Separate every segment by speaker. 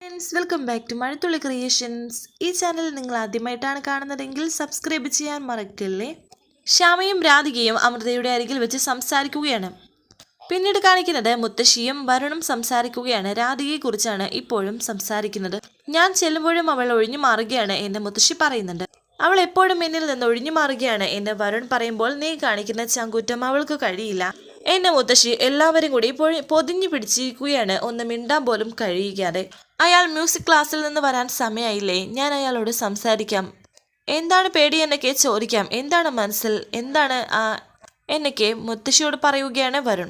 Speaker 1: Friends welcome back to Mazhathulli creations ഈ channel നിങ്ങൾ ആദ്യമായിട്ടാണ് കാണുന്നതെങ്കിൽ സബ്സ്ക്രൈബ് ചെയ്യാൻ മറക്കല്ലേ? ശ്യാമയും രാധികയും അമൃതയുടെ അരികിൽ വെച്ച് സംസാരിക്കുകയാണ്. പിന്നീട് കാണിക്കുന്നത് മുത്തശ്ശിയും വരുണും സംസാരിക്കുകയാണ്. രാധികയെക്കുറിച്ചാണ് ഇപ്പോഴും സംസാരിക്കുന്നത്. ഞാൻ ചെല്ലുമ്പോഴും അവൾ ഒഴിഞ്ഞു മാറുകയാണ് എന്ന് മുത്തശ്ശി പറയുന്നുണ്ട്. അവൾ എപ്പോഴും എന്നിൽ നിന്ന് ഒഴിഞ്ഞു മാറുകയാണ് എന്ന് വരുൺ പറയുമ്പോൾ നീ കാണിക്കുന്ന ചങ്കൂറ്റം അവൾക്ക് കഴിയില്ല എന്നെ മുത്തശ്ശി എല്ലാവരും കൂടി പൊതിഞ്ഞു പിടിച്ചിരിക്കുകയാണ്. ഒന്ന് മിണ്ടാൻ പോലും കഴിയാതെ. അയാൾ മ്യൂസിക് ക്ലാസ്സിൽ നിന്ന് വരാൻ സമയമായില്ലേ ഞാൻ അയാളോട് സംസാരിക്കാം. എന്താണ് പേടി എന്നൊക്കെ ചോദിക്കാം. എന്താണ് മനസ്സിൽ? എന്താണ് ആ എന്നൊക്കെ മുത്തശ്ശിയോട് പറയുകയാണ് വരുൺ.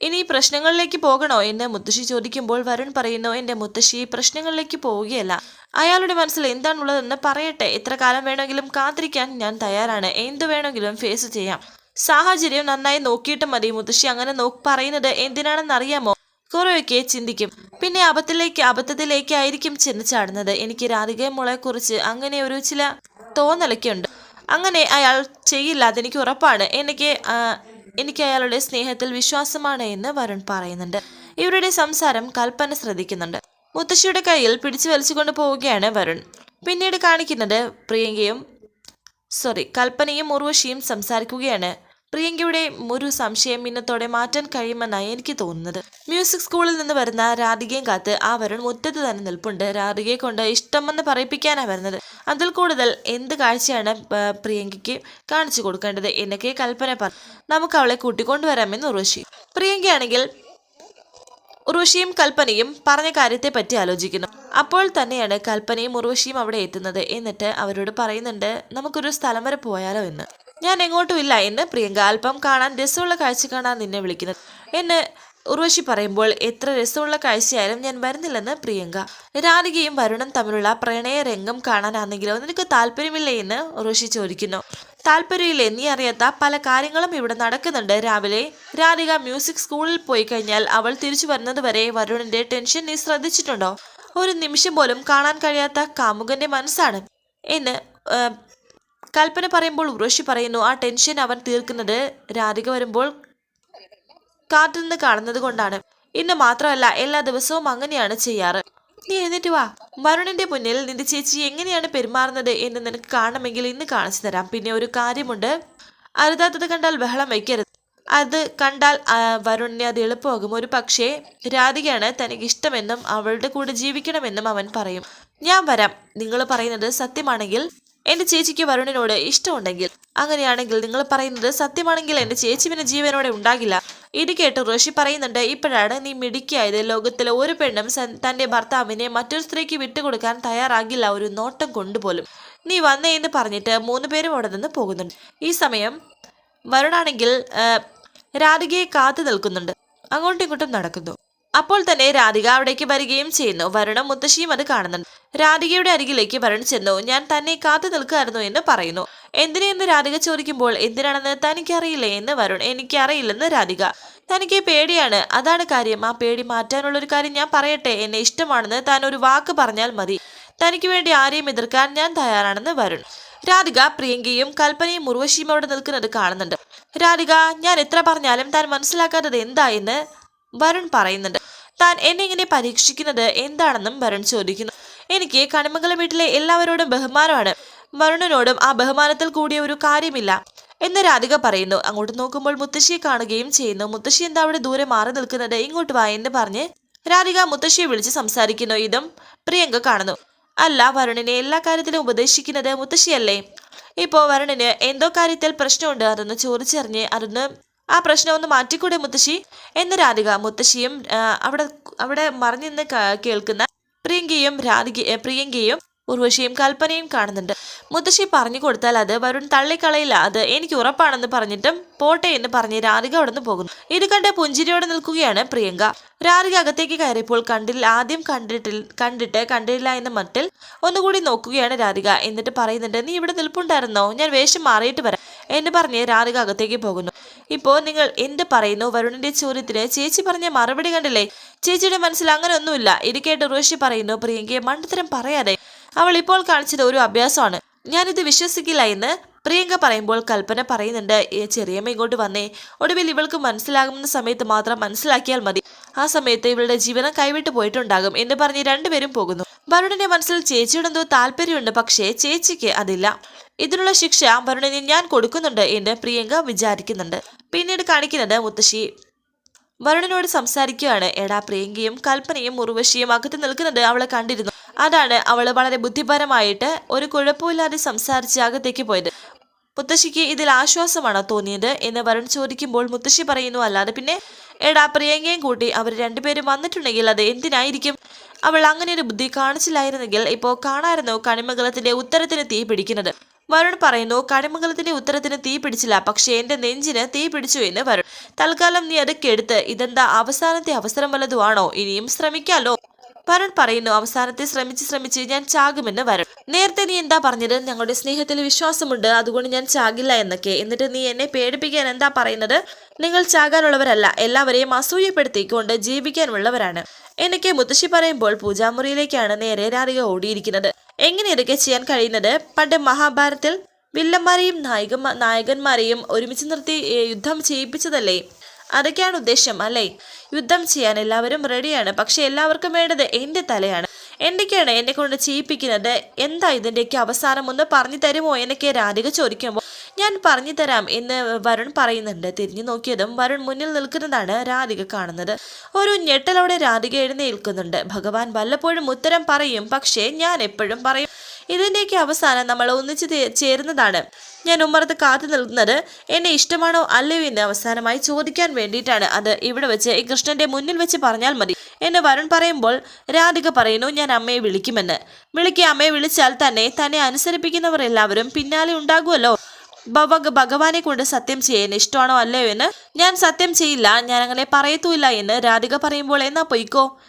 Speaker 1: ഇനി പ്രശ്നങ്ങളിലേക്ക് പോകണോ എന്ന് മുത്തശ്ശി ചോദിക്കുമ്പോൾ വരുൺ പറയുന്നു എന്റെ മുത്തശ്ശി പ്രശ്നങ്ങളിലേക്ക് പോവുകയല്ല. അയാളുടെ മനസ്സിൽ എന്താണുള്ളതെന്ന് പറയട്ടെ. എത്ര കാലം വേണമെങ്കിലും കാത്തിരിക്കാൻ ഞാൻ തയ്യാറാണ്. എന്തു വേണമെങ്കിലും ഫേസ് ചെയ്യാം. സാഹചര്യം നന്നായി നോക്കിയിട്ട് മതി. മുത്തശ്ശി അങ്ങനെ നോ പറയുന്നത് എന്തിനാണെന്ന് അറിയാമോ കുറെയൊക്കെ ചിന്തിക്കും. പിന്നെ അബദ്ധത്തിലേക്ക് അബദ്ധത്തിലേക്കായിരിക്കും ചെന്ന് ചാടുന്നത്. എനിക്ക് രാധിക കുറിച്ച് അങ്ങനെ ഒരു ചില തോന്നലൊക്കെ ഉണ്ട്. അങ്ങനെ അയാൾ ചെയ്യില്ല. അതെനിക്ക് ഉറപ്പാണ്. എനിക്ക് എനിക്ക് അയാളുടെ സ്നേഹത്തിൽ വിശ്വാസമാണ് എന്ന് വരുൺ പറയുന്നുണ്ട്. ഇവരുടെ സംസാരം കൽപ്പന ശ്രദ്ധിക്കുന്നുണ്ട്. മുത്തശ്ശിയുടെ കയ്യിൽ പിടിച്ചു വലിച്ചുകൊണ്ട് പോവുകയാണ് വരുൺ. പിന്നീട് കാണിക്കുന്നത് പ്രിയങ്കയും സോറി കൽപ്പനയും ഉർവശിയും സംസാരിക്കുകയാണ്. പ്രിയങ്കയുടെ ഒരു സംശയം ഇന്നത്തോടെ മാറ്റാൻ കഴിയുമെന്നാണ് എനിക്ക് തോന്നുന്നത്. മ്യൂസിക് സ്കൂളിൽ നിന്ന് വരുന്ന രാധികയും കാത്ത് ആ വരുൺ മുറ്റത്ത് തന്നെ നിൽപ്പുണ്ട്. രാധികയെ കൊണ്ട് ഇഷ്ടമെന്ന് പറയിപ്പിക്കാനാണ് വരുന്നത്. അതിൽ കൂടുതൽ എന്ത് കാഴ്ചയാണ് പ്രിയങ്കയ്ക്ക് കാണിച്ചു കൊടുക്കേണ്ടത് എന്നൊക്കെ കൽപ്പന പറ. നമുക്ക് അവളെ കൂട്ടിക്കൊണ്ടുവരാമെന്ന് ഉർവശി. പ്രിയങ്കയാണെങ്കിൽ ഉർവശിയും കൽപ്പനയും പറഞ്ഞ കാര്യത്തെ പറ്റി ആലോചിക്കുന്നു. അപ്പോൾ തന്നെയാണ് കൽപ്പനയും ഉർവശിയും അവിടെ എത്തുന്നത്. എന്നിട്ട് അവരോട് പറയുന്നുണ്ട് നമുക്കൊരു സ്ഥലം വരെ പോയാലോ എന്ന്. ഞാൻ എങ്ങോട്ടും ഇല്ല എന്ന് പ്രിയങ്ക അല്പം കാണാൻ രസമുള്ള കാഴ്ച കാണാൻ നിന്നെ വിളിക്കുന്നത്. എന്ന് ഉർവശി പറയുമ്പോൾ എത്ര രസമുള്ള കാഴ്ചയായാലും ഞാൻ വരുന്നില്ലെന്ന് പ്രിയങ്ക. രാധികയും വരുണും തമ്മിലുള്ള പ്രണയ രംഗം കാണാനാണെങ്കിലോ നിനക്ക് താല്പര്യമില്ലേ? എന്ന് ഉർവശി ചോദിക്കുന്നു. താല്പര്യമില്ലേ? നീ അറിയാത്ത പല കാര്യങ്ങളും ഇവിടെ നടക്കുന്നുണ്ട്. രാവിലെ രാധിക മ്യൂസിക് സ്കൂളിൽ പോയി കഴിഞ്ഞാൽ അവൾ തിരിച്ചു വരുന്നത് വരെ വരുണിന്റെ ടെൻഷൻ നീ ശ്രദ്ധിച്ചിട്ടുണ്ടോ? ഒരു നിമിഷം പോലും കാണാൻ കഴിയാത്ത കാമുകന്റെ മനസ്സാണ്. എന്ന് കൽപ്പന പറയുമ്പോൾ ഉർവശി പറയുന്നു ആ ടെൻഷൻ അവൻ തീർക്കുന്നത് രാധിക വരുമ്പോൾ കാത്തുനിന്ന് കാണുന്നത് കൊണ്ടാണ്. ഇന്ന് മാത്രമല്ല എല്ലാ ദിവസവും അങ്ങനെയാണ് ചെയ്യാറ്. നീ എഴുന്നേറ്റ് വാ. വരുണിന്റെ മുന്നിൽ നിന്റെ ചേച്ചി എങ്ങനെയാണ് പെരുമാറുന്നത് എന്ന് നിനക്ക് കാണണമെങ്കിൽ ഇന്ന് കാണിച്ചു തരാം. പിന്നെ ഒരു കാര്യമുണ്ട്. അരുതാത്തത് കണ്ടാൽ ബഹളം വയ്ക്കരുത്. അത് കണ്ടാൽ വരുണിന് അത് എളുപ്പമാകും. ഒരു പക്ഷേ രാധികയാണ് തനിക്ക് ഇഷ്ടമെന്നും അവളുടെ കൂടെ ജീവിക്കണമെന്നും അവൻ പറയും. ഞാൻ വരാം. നിങ്ങൾ പറയുന്നത് സത്യമാണെങ്കിൽ എന്റെ ചേച്ചിക്ക് വരുണിനോട് ഇഷ്ടമുണ്ടെങ്കിൽ അങ്ങനെയാണെങ്കിൽ നിങ്ങൾ പറയുന്നത് സത്യമാണെങ്കിൽ എന്റെ ചേച്ചി പിന്നെ ജീവനോടെ ഉണ്ടാകില്ല. ഇത് കേട്ട് ഋഷി പറയുന്നുണ്ട് ഇപ്പോഴാണ് നീ മിടുക്കിയായത്. ലോകത്തിലെ ഒരു പെണ്ണും തന്റെ ഭർത്താവിനെ മറ്റൊരു സ്ത്രീക്ക് വിട്ടുകൊടുക്കാൻ തയ്യാറാകില്ല. ഒരു നോട്ടം കൊണ്ടുപോലും. നീ വന്നേ എന്ന് പറഞ്ഞിട്ട് മൂന്ന് പേരും അവിടെ നിന്ന് പോകുന്നുണ്ട്. ഈ സമയം വരുണാണെങ്കിൽ രാധികയെ കാത്തു നിൽക്കുന്നുണ്ട്. അങ്ങോട്ടും ഇങ്ങോട്ടും നടക്കുന്നു. അപ്പോൾ തന്നെ രാധിക അവിടേക്ക് വരികയും ചെയ്യുന്നു. വരുണും മുത്തശ്ശിയും അത് കാണുന്നുണ്ട്. രാധികയുടെ അരികിലേക്ക് വരുൺ ചെന്നു. ഞാൻ തന്നെ കാത്തു നിൽക്കുകയായിരുന്നു എന്ന് പറയുന്നു. എന്തിനെന്ന് രാധിക ചോദിക്കുമ്പോൾ എന്തിനാണെന്ന് തനിക്കറിയില്ലേ എന്ന് വരുൺ. എനിക്കറിയില്ലെന്ന് രാധിക. തനിക്ക് പേടിയാണ്. അതാണ് കാര്യം. ആ പേടി മാറ്റാനുള്ള ഒരു കാര്യം ഞാൻ പറയട്ടെ. എന്നെ ഇഷ്ടമാണെന്ന് താൻ ഒരു വാക്ക് പറഞ്ഞാൽ മതി. തനിക്ക് വേണ്ടി ആരെയും എതിർക്കാൻ ഞാൻ തയ്യാറാണെന്ന് വരുൺ. രാധിക പ്രിയങ്കയും കൽപ്പനയും ഉർവശിയും അവിടെ നിൽക്കുന്നത് കാണുന്നുണ്ട്. രാധിക ഞാൻ എത്ര പറഞ്ഞാലും താൻ മനസ്സിലാക്കാത്തത് എന്താ എന്ന് വരുൺ പറയുന്നുണ്ട്. താൻ എന്നെങ്ങനെ പരീക്ഷിക്കുന്നത് എന്താണെന്നും വരുൺ ചോദിക്കുന്നു. എനിക്ക് കണിമംഗലം വീട്ടിലെ എല്ലാവരോടും ബഹുമാനമാണ്. വരുണനോടും ആ ബഹുമാനത്തിൽ കൂടിയ ഒരു കാര്യമില്ല എന്ന് രാധിക പറയുന്നു. അങ്ങോട്ട് നോക്കുമ്പോൾ മുത്തശ്ശിയെ കാണുകയും ചെയ്യുന്നു. മുത്തശ്ശി എന്താ അവിടെ ദൂരെ മാറി നിൽക്കുന്നത്? ഇങ്ങോട്ട് വാ എന്ന് പറഞ്ഞ് രാധിക മുത്തശ്ശിയെ വിളിച്ച് സംസാരിക്കുന്നു. ഇതും പ്രിയങ്ക കാണുന്നു. അല്ല വരുണിനെ എല്ലാ കാര്യത്തിലും ഉപദേശിക്കുന്നത് മുത്തശ്ശിയല്ലേ? ഇപ്പോൾ വരുണിന് എന്തോ കാര്യത്തിൽ പ്രശ്നമുണ്ട് അതൊന്ന് ചോദിച്ചറിഞ്ഞ് അതൊന്ന് ആ പ്രശ്നം ഒന്ന് മാറ്റിക്കൂടെ മുത്തശ്ശി? എന്ന് രാധിക മുത്തശ്ശിയും അവിടെ അവിടെ മറിഞ്ഞു നിന്ന് കേൾക്കുന്ന പ്രിയങ്കയും രാധിക പ്രിയങ്കയും ഉർവശിയും കൽപ്പനയും കാണുന്നുണ്ട്. മുത്തശ്ശി പറഞ്ഞു കൊടുത്താൽ അത് വരുൺ തള്ളിക്കളയില്ല. അത് എനിക്ക് ഉറപ്പാണെന്ന് പറഞ്ഞിട്ടും പോട്ടെ എന്ന് പറഞ്ഞ് രാധിക അവിടെ നിന്ന് പോകുന്നു. ഇത് കണ്ട് പുഞ്ചിരിയോടെ നിൽക്കുകയാണ് പ്രിയങ്ക. രാധിക അകത്തേക്ക് കയറിയപ്പോൾ കണ്ടിൽ ആദ്യം കണ്ടിട്ടിൽ കണ്ടിട്ട് കണ്ടില്ല എന്ന മട്ടിൽ ഒന്നുകൂടി നോക്കുകയാണ് രാധിക. എന്നിട്ട് പറയുന്നുണ്ട് നീ ഇവിടെ നിൽപ്പുണ്ടായിരുന്നോ? ഞാൻ വേഷം മാറിയിട്ട് വരാം എന്ന് പറഞ്ഞ് രാധിക അകത്തേക്ക് പോകുന്നു. ഇപ്പോൾ നിങ്ങൾ എന്ത് പറയുന്നു? വരുണിന്റെ ചോദ്യത്തിന് ചേച്ചി പറഞ്ഞ മറുപടി കണ്ടില്ലേ? ചേച്ചിയുടെ മനസ്സിൽ അങ്ങനെ ഒന്നുമില്ല കേട്ട് ഋഷി പറയുന്നു പ്രിയങ്കയെ മണ്ടത്തരം പറയാതെ അവൾ ഇപ്പോൾ കാണിച്ചത് ഒരു അഭ്യാസമാണ്. ഞാനിത് വിശ്വസിക്കില്ല എന്ന് പ്രിയങ്ക പറയുമ്പോൾ കൽപ്പന പറയുന്നുണ്ട്. "ഏ, ചെറിയമ്മ ഇങ്ങോട്ട് വന്നേ. ഒടുവിൽ ഇവൾക്ക് മനസ്സിലാകുന്ന സമയത്ത് മാത്രം മനസ്സിലാക്കിയാൽ മതി. ആ സമയത്ത് ഇവളുടെ ജീവനം കൈവിട്ടു പോയിട്ടുണ്ടാകും എന്ന് പറഞ്ഞ് രണ്ടുപേരും പോകുന്നു. വരുണിന്റെ മനസ്സിൽ ചേച്ചിയുടെ എന്തോ താല്പര്യമുണ്ട് പക്ഷേ ചേച്ചിക്ക് അതില്ല. ഇതിനുള്ള ശിക്ഷ വരുണിന് ഞാൻ കൊടുക്കുന്നുണ്ട് എന്ന് പ്രിയങ്ക വിചാരിക്കുന്നുണ്ട്. പിന്നീട് കാണിക്കുന്നത് മുത്തശ്ശി. വരുണനോട് സംസാരിക്കുകയാണ് എടാ പ്രിയങ്കയും കൽപ്പനയും ഉർവശിയും അകത്ത് നിൽക്കുന്നത് അവളെ കണ്ടിരുന്നു. അതാണ് അവൾ വളരെ ബുദ്ധിപരമായിട്ട് ഒരു കുഴപ്പമില്ലാതെ സംസാരിച്ച് അകത്തേക്ക് പോയത്. മുത്തശ്ശിക്ക് ഇതിൽ ആശ്വാസമാണോ തോന്നിയത് എന്ന് വരുൺ ചോദിക്കുമ്പോൾ മുത്തശ്ശി പറയുന്നു അല്ലാതെ പിന്നെ എടാ പ്രിയങ്കയും കൂട്ടി അവർ രണ്ടുപേരും വന്നിട്ടുണ്ടെങ്കിൽ അത് എന്തിനായിരിക്കും? അവൾ അങ്ങനെ ഒരു ബുദ്ധി കാണിച്ചില്ലായിരുന്നെങ്കിൽ ഇപ്പോൾ കാണായിരുന്നു കണിമംഗലത്തിന്റെ ഉത്തരത്തിന് തീ പിടിക്കുന്നത് വരുൺ പറയുന്നു കണിമംഗലത്തിന്റെ ഉത്തരത്തിന് തീ പിടിച്ചില്ല പക്ഷേ എന്റെ നെഞ്ചിന് തീ പിടിച്ചു എന്ന് വരുൺ. തൽക്കാലം നീ അതൊക്കെ എടുത്ത് ഇതെന്താ അവസാനത്തെ അവസരം വല്ലതുമാണോ ഇനിയും ശ്രമിക്കാലോ? വരുൺ പറയുന്നു അവസാനത്തെ ശ്രമിച്ച് ശ്രമിച്ച് ഞാൻ ചാകുമെന്ന് വരുൺ. നേരത്തെ നീ എന്താ പറഞ്ഞത്? ഞങ്ങളുടെ സ്നേഹത്തിൽ വിശ്വാസമുണ്ട് അതുകൊണ്ട് ഞാൻ ചാകില്ല എന്നൊക്കെ. എന്നിട്ട് നീ എന്നെ പേടിപ്പിക്കാൻ എന്താ പറയുന്നത്? നിങ്ങൾ ചാകാനുള്ളവരല്ല എല്ലാവരെയും അസൂയപ്പെടുത്തിക്കൊണ്ട് ജീവിക്കാനുള്ളവരാണ്. എന്നൊക്കെ മുത്തശ്ശി പറയുമ്പോൾ പൂജാമുറിയിലേക്കാണ് നേരെ രാധിക ഓടിയിരിക്കുന്നത്. എങ്ങനെ ഇതൊക്കെ ചെയ്യാൻ കഴിയുന്നത്? പണ്ട് മഹാഭാരതത്തിൽ വില്ലന്മാരെയും നായിക നായകന്മാരെയും ഒരുമിച്ച് നിർത്തി യുദ്ധം ചെയ്യിപ്പിച്ചതല്ലേ? അതൊക്കെയാണ് ഉദ്ദേശം അല്ലേ? യുദ്ധം ചെയ്യാൻ എല്ലാവരും റെഡിയാണ്. പക്ഷെ എല്ലാവർക്കും വേണ്ടത് എന്റെ തലയാണ്. എന്തൊക്കെയാണ് എന്നെ കൊണ്ട് ചെയ്യിപ്പിക്കുന്നത്? എന്താ ഇതിന്റെയൊക്കെ അവസാനം ഒന്ന് പറഞ്ഞു തരുമോ? എന്നൊക്കെ രാധിക ചോദിക്കുമ്പോൾ ഞാൻ പറഞ്ഞു തരാം എന്ന് വരുൺ പറയുന്നുണ്ട്. തിരിഞ്ഞു നോക്കിയതും വരുൺ മുന്നിൽ നിൽക്കുന്നതാണ് രാധിക കാണുന്നത്. ഒരു ഞെട്ടലോടെ രാധിക എഴുന്നേൽക്കുന്നുണ്ട്. ഭഗവാൻ വല്ലപ്പോഴും ഉത്തരം പറയും പക്ഷേ ഞാൻ എപ്പോഴും പറയും ഇതിന്റെയൊക്കെ അവസാനം നമ്മൾ ഒന്നിച്ച് ചേരുന്നതാണ്. ഞാൻ ഉമ്മറത്ത് കാത്തു നിൽക്കുന്നത് എന്നെ ഇഷ്ടമാണോ അല്ലയോ എന്ന് അവസാനമായി ചോദിക്കാൻ വേണ്ടിയിട്ടാണ്. അത് ഇവിടെ വെച്ച് ഈ കൃഷ്ണന്റെ മുന്നിൽ വെച്ച് പറഞ്ഞാൽ മതി. എന്ന് വരുൺ പറയുമ്പോൾ രാധിക പറയുന്നു ഞാൻ അമ്മയെ വിളിക്കുമെന്ന്. വിളിക്കുക അമ്മയെ വിളിച്ചാൽ തന്നെ തന്നെ അനുസരിപ്പിക്കുന്നവർ എല്ലാവരും പിന്നാലെ ഉണ്ടാകുമല്ലോ. ഭഗവാനെ കൊണ്ട് സത്യം ചെയ്യാൻ ഇഷ്ടമാണോ അല്ലയോ എന്ന് ഞാൻ സത്യം ചെയ്യില്ല ഞാൻ അങ്ങനെ പറയത്തുമില്ല എന്ന് രാധിക പറയുമ്പോൾ എന്നാ പൊയ്ക്കോ?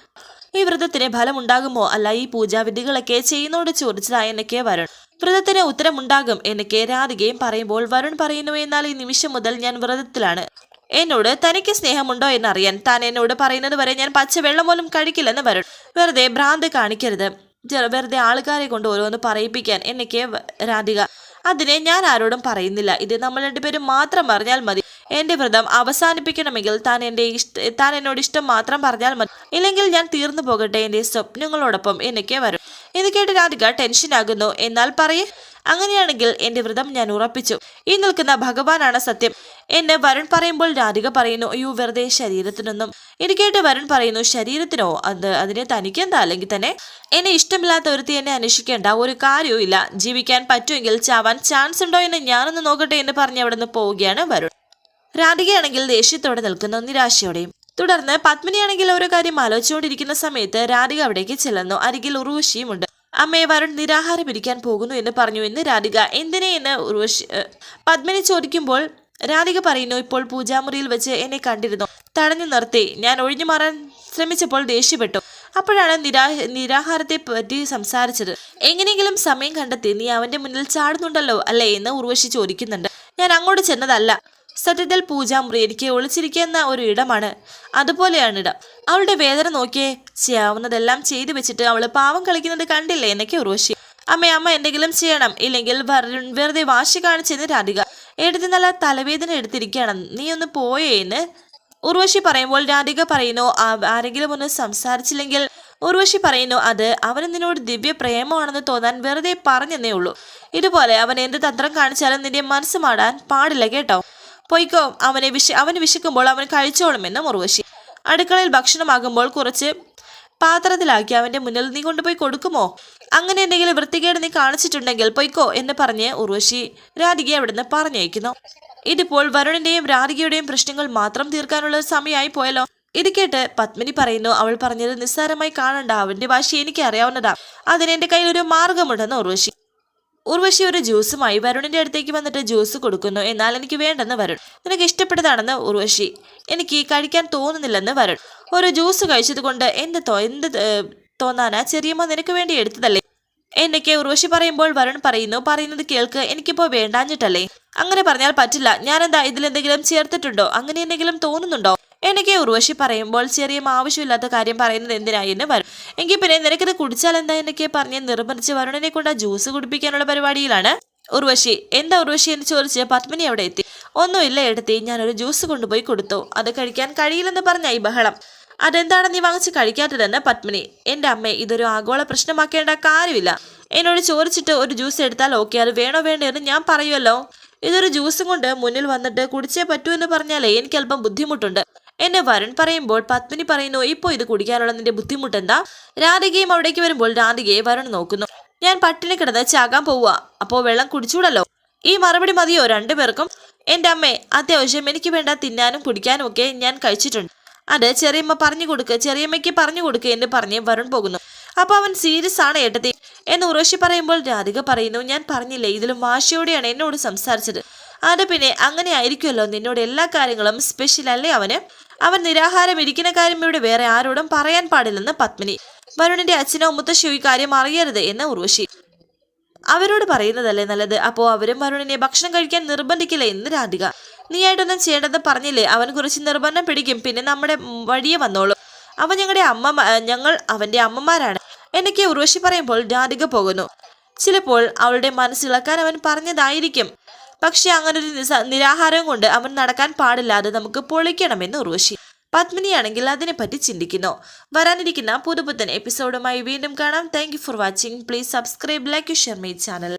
Speaker 1: ഈ വ്രതത്തിന് ഫലമുണ്ടാകുമോ? അല്ല ഈ പൂജാവിധികളൊക്കെ ചെയ്യുന്നോട് ചോദിച്ചതായി എന്നൊക്കെ വരുൺ. വ്രതത്തിന് ഉത്തരമുണ്ടാകും എന്നൊക്കെ രാധികയും പറയുമ്പോൾ വരുൺ പറയുന്നു എന്നാൽ ഈ നിമിഷം മുതൽ ഞാൻ വ്രതത്തിലാണ്. എന്നോട് തനിക്ക് സ്നേഹമുണ്ടോ എന്നറിയാൻ താൻ എന്നോട് പറയുന്നത് വരെ ഞാൻ പച്ചവെള്ളം പോലും കഴിക്കില്ലെന്ന് വരുൺ. വെറുതെ ഭ്രാന്ത് കാണിക്കരുത്. വെറുതെ ആൾക്കാരെ കൊണ്ട് ഓരോന്ന് പറയിപ്പിക്കാൻ എന്നൊക്കെ രാധിക അതിനെ ഞാൻ ആരോടും പറയുന്നില്ല. ഇത് നമ്മൾ രണ്ടുപേരും മാത്രം പറഞ്ഞാൽ മതി. എന്റെ വ്രതം അവസാനിപ്പിക്കണമെങ്കിൽ താൻ എന്റെ ഇഷ്ട താൻ എന്നോട് ഇഷ്ടം മാത്രം പറഞ്ഞാൽ മതി. ഇല്ലെങ്കിൽ ഞാൻ തീർന്നു പോകട്ടെ. എന്റെ സ്വപ്നങ്ങളോടൊപ്പം എനിക്ക് വരും. ഇത് കേട്ട് രാധിക ടെൻഷനാകുന്നു എന്നാൽ പറയേ. അങ്ങനെയാണെങ്കിൽ എന്റെ വ്രതം ഞാൻ ഉറപ്പിച്ചു. ഈ നിൽക്കുന്ന ഭഗവാനാണ് സത്യം. എന്നെ വരുൺ പറയുമ്പോൾ രാധിക പറയുന്നു അയ്യോ വെറുതെ ശരീരത്തിനൊന്നും. ഇത് കേട്ട് വരുൺ പറയുന്നു ശരീരത്തിനോ? അത് അതിനെ തനിക്കെന്താ? അല്ലെങ്കിൽ തന്നെ എന്നെ ഇഷ്ടമില്ലാത്ത ഒരുത്തി എന്നെ അന്വേഷിക്കേണ്ട ഒരു കാര്യവും ഇല്ല. ജീവിക്കാൻ പറ്റുമെങ്കിൽ ചാവാൻ ചാൻസ് ഉണ്ടോ എന്ന് ഞാനൊന്ന് നോക്കട്ടെ എന്ന് പറഞ്ഞ് അവിടെ നിന്ന് പോവുകയാണ് വരുൺ. രാധികയാണെങ്കിൽ ദേഷ്യത്തോടെ നിൽക്കുന്നു നിരാശയോടെയും തുടർന്ന് പത്മിനിയാണെങ്കിൽ ഓരോ കാര്യം ആലോചിച്ചുകൊണ്ടിരിക്കുന്ന സമയത്ത് രാധിക അവിടേക്ക് ചെല്ലുന്നു. അരികിൽ ഉർവശിയുമുണ്ട് അമ്മയെ വരുൺ നിരാഹാരം ഇരിക്കാൻ പോകുന്നു എന്ന് പറഞ്ഞു എന്ന് രാധിക എന്തിനെ എന്ന് ഉർവശി പത്മനി ചോദിക്കുമ്പോൾ രാധിക പറയുന്നു ഇപ്പോൾ പൂജാമുറിയിൽ വെച്ച് എന്നെ കണ്ടിരുന്നു. തടഞ്ഞു നിർത്തി. ഞാൻ ഒഴിഞ്ഞു മാറാൻ ശ്രമിച്ചപ്പോൾ ദേഷ്യപ്പെട്ടു. അപ്പോഴാണ് നിരാ നിരാഹാരത്തെ പറ്റി സംസാരിച്ചത്. എങ്ങനെയെങ്കിലും സമയം കണ്ടെത്തി. നീ അവന്റെ മുന്നിൽ ചാടുന്നുണ്ടല്ലോ അല്ലേ എന്ന് ഉർവശി ചോദിക്കുന്നുണ്ട്. ഞാൻ അങ്ങോട്ട് ചെന്നതല്ല. സത്യത്തിൽ പൂജാമുറി എനിക്ക് ഒളിച്ചിരിക്കുന്ന ഒരു ഇടമാണ്. അതുപോലെയാണ് ഇടം. അവളുടെ വേദന നോക്കിയേ ചെയ്യാവുന്നതെല്ലാം ചെയ്തു വെച്ചിട്ട് അവൾ പാവം കളിക്കുന്നത് കണ്ടില്ലേ എന്നൊക്കെ ഉറവശി അമ്മ അമ്മ എന്തെങ്കിലും ചെയ്യണം. ഇല്ലെങ്കിൽ വെറുതെ വാശി കാണിച്ചെന്ന് രാധിക. എടുത്ത് നല്ല തലവേദന എടുത്തിരിക്കണം നീ ഒന്ന് പോയേന്ന് ഉർവശി പറയുമ്പോൾ രാധിക പറയുന്നു ആരെങ്കിലും ഒന്ന് സംസാരിച്ചില്ലെങ്കിൽ ഉർവശി പറയുന്നു അത് അവന് നിന്നോട് ദിവ്യ പ്രേമമാണെന്ന് തോന്നാൻ വെറുതെ പറഞ്ഞെന്നേ ഉള്ളൂ. ഇതുപോലെ അവൻ എന്ത് തന്ത്രം കാണിച്ചാലും നിന്റെ മനസ്സ് മാടാൻ പാടില്ല കേട്ടോ? പൊയ്ക്കോ അവനെ വിശ അവന് വിശക്കുമ്പോൾ അവൻ കഴിച്ചോളുമെന്ന് ഉർവശി അടുക്കളയിൽ ഭക്ഷണമാകുമ്പോൾ കുറച്ച് പാത്രത്തിലാക്കി അവന്റെ മുന്നിൽ നീ കൊണ്ടുപോയി കൊടുക്കുമോ? അങ്ങനെ എന്തെങ്കിലും വൃത്തികേട് നീ കാണിച്ചിട്ടുണ്ടെങ്കിൽ പൊയ്ക്കോ എന്ന് പറഞ്ഞ് ഉർവശി രാധികയെ അവിടുന്ന് പറഞ്ഞയക്കുന്നു. ഇതിപ്പോൾ വരുണിന്റെയും രാധികയുടെയും പ്രശ്നങ്ങൾ മാത്രം തീർക്കാനുള്ള സമയമായി പോയല്ലോ. ഇത് കേട്ട് പത്മിനി പറയുന്നു അവൾ പറഞ്ഞത് നിസ്സാരമായി കാണണ്ട അവന്റെ ഭാഷ എനിക്ക് അറിയാവുന്നതാ അതിന് എന്റെ കയ്യിൽ ഒരു മാർഗമുണ്ടെന്ന് ഉർവശി. ഉർവശി ഒരു ജ്യൂസുമായി വരുണിന്റെ അടുത്തേക്ക് വന്നിട്ട് ജ്യൂസ് കൊടുക്കുന്നു. എന്നാൽ എനിക്ക് വേണ്ടെന്ന് വരുൺ. നിനക്ക് ഇഷ്ടപ്പെട്ടതാണെന്ന് ഉർവശി. എനിക്ക് കഴിക്കാൻ തോന്നുന്നില്ലെന്ന് വരുൺ. ഒരു ജ്യൂസ് കഴിച്ചത് കൊണ്ട് എന്ത് എന്ത് തോന്നാനാ? ചെറിയമ്മ നിനക്ക് വേണ്ടി എടുത്തതല്ലേ? എന്നൊക്കെ ഉർവശി പറയുമ്പോൾ വരുൺ പറയുന്നു. പറയുന്നത് കേൾക്ക്. എനിക്കിപ്പോ വേണ്ടാഞ്ഞിട്ടല്ലേ? അങ്ങനെ പറഞ്ഞാൽ പറ്റില്ല. ഞാനെന്താ ഇതിലെന്തെങ്കിലും ചേർത്തിട്ടുണ്ടോ? അങ്ങനെ എന്തെങ്കിലും തോന്നുന്നുണ്ടോ? എനിക്ക് ഉർവശി പറയുമ്പോൾ ചെറിയ ആവശ്യമില്ലാത്ത കാര്യം പറയുന്നത് എന്തിനായി എന്ന് വരും. എങ്കിൽ പിന്നെ നിനക്കിത് കുടിച്ചാൽ എന്താ എന്നൊക്കെ പറഞ്ഞ് നിർബന്ധിച്ച് വരുണനെ കൊണ്ട് ജ്യൂസ് കുടിപ്പിക്കാനുള്ള പരിപാടിയിലാണ്. ഉർവശി എന്താ ഉർവശി എന്ന് ചോദിച്ച് പത്മിനി അവിടെ എത്തി. ഒന്നുമില്ല എടുത്തി ഞാനൊരു ജ്യൂസ് കൊണ്ടുപോയി കൊടുത്തു. അത് കഴിക്കാൻ കഴിയില്ലെന്ന് പറഞ്ഞ ഈ ബഹളം. അതെന്താണ് നീ വാങ്ങിച്ച് കഴിക്കാത്തതെന്ന് പത്മിനി. എന്റെ അമ്മ ഇതൊരു ആഗോള പ്രശ്നമാക്കേണ്ട കാര്യമില്ല. എന്നോട് ചോദിച്ചിട്ട് ഒരു ജ്യൂസ് എടുത്താൽ ഓക്കെ അത് വേണോ വേണ്ടോ എന്ന് ഞാൻ പറയുമല്ലോ. ഇതൊരു ജ്യൂസും കൊണ്ട് മുന്നിൽ വന്നിട്ട് കുടിച്ചേ പറ്റൂ എന്ന് പറഞ്ഞാലേ എനിക്ക് ബുദ്ധിമുട്ടുണ്ട്. എന്നെ വരുൺ പറയുമ്പോൾ പത്മിനി പറയുന്നു ഇപ്പോൾ ഇത് കുടിക്കാനുള്ള നിന്റെ ബുദ്ധിമുട്ടെന്താ? രാധികയും അവിടേക്ക് വരുമ്പോൾ രാധികയെ വരുൺ നോക്കുന്നു. ഞാൻ പട്ടിണി കിടന്ന് ചാകാൻ പോവുക. അപ്പോൾ വെള്ളം കുടിച്ചൂടല്ലോ ഈ മറുപടി മതിയോ? രണ്ടുപേർക്കും എന്റെ അമ്മേ അത്യാവശ്യം എനിക്ക് വേണ്ട തിന്നാനും കുടിക്കാനും ഒക്കെ ഞാൻ കഴിച്ചിട്ടുണ്ട്. അത് ചെറിയമ്മ പറഞ്ഞു കൊടുക്ക് ചെറിയമ്മയ്ക്ക് പറഞ്ഞു കൊടുക്ക് എന്ന് പറഞ്ഞ് വരുൺ പോകുന്നു. അപ്പോൾ അവൻ സീരിയസ് ആണ് ഏട്ടത്തി എന്ന് ഉറവശി പറയുമ്പോൾ രാധിക പറയുന്നു ഞാൻ പറഞ്ഞില്ലേ ഇതിലും വാശിയോടെയാണ് എന്നോട് സംസാരിച്ചത്. അത് പിന്നെ അങ്ങനെ ആയിരിക്കുമല്ലോ നിന്നോട് എല്ലാ കാര്യങ്ങളും സ്പെഷ്യൽ അല്ലേ അവന്? അവൻ നിരാഹാരം ഇരിക്കുന്ന കാര്യം ഇവിടെ വേറെ ആരോടും പറയാൻ പാടില്ലെന്ന് പത്മിനി. വരുണിന്റെ അച്ഛനോ മുത്തശ്ശിയോ ഈ കാര്യം അറിയരുത് എന്ന് ഉർവശി. അവരോട് പറയുന്നതല്ലേ നല്ലത്? അപ്പോ അവരും വരുണിനെ ഭക്ഷണം കഴിക്കാൻ നിർബന്ധിക്കില്ല എന്ന് രാധിക. നീ ആയിട്ടൊന്നും ചെയ്യേണ്ടത് പറഞ്ഞില്ലേ? അവൻ കുറച്ച് നിർബന്ധം പിടിക്കും. പിന്നെ നമ്മുടെ വഴിയെ വന്നോളൂ. അവൻ ഞങ്ങളുടെ അമ്മ ഞങ്ങൾ അവന്റെ അമ്മമാരാണ്. എന്നൊക്കെ ഉർവശി പറയുമ്പോൾ രാധിക പോകുന്നു. ചിലപ്പോൾ അവളുടെ മനസ്സിളക്കാൻ അവൻ പറഞ്ഞതായിരിക്കും. പക്ഷെ അങ്ങനെ ഒരു നിരാഹാരം കൊണ്ട് അവൻ നടക്കാൻ പാടില്ലാതെ നമുക്ക് പൊളിക്കണമെന്ന് ഉർവശി പത്മിനിയാണെങ്കിൽ അതിനെപ്പറ്റി ചിന്തിക്കുന്നു. വരാനിരിക്കുന്ന പുതുപുത്തൻ എപ്പിസോഡുമായി വീണ്ടും കാണാം. Thank for watching please subscribe like share my channel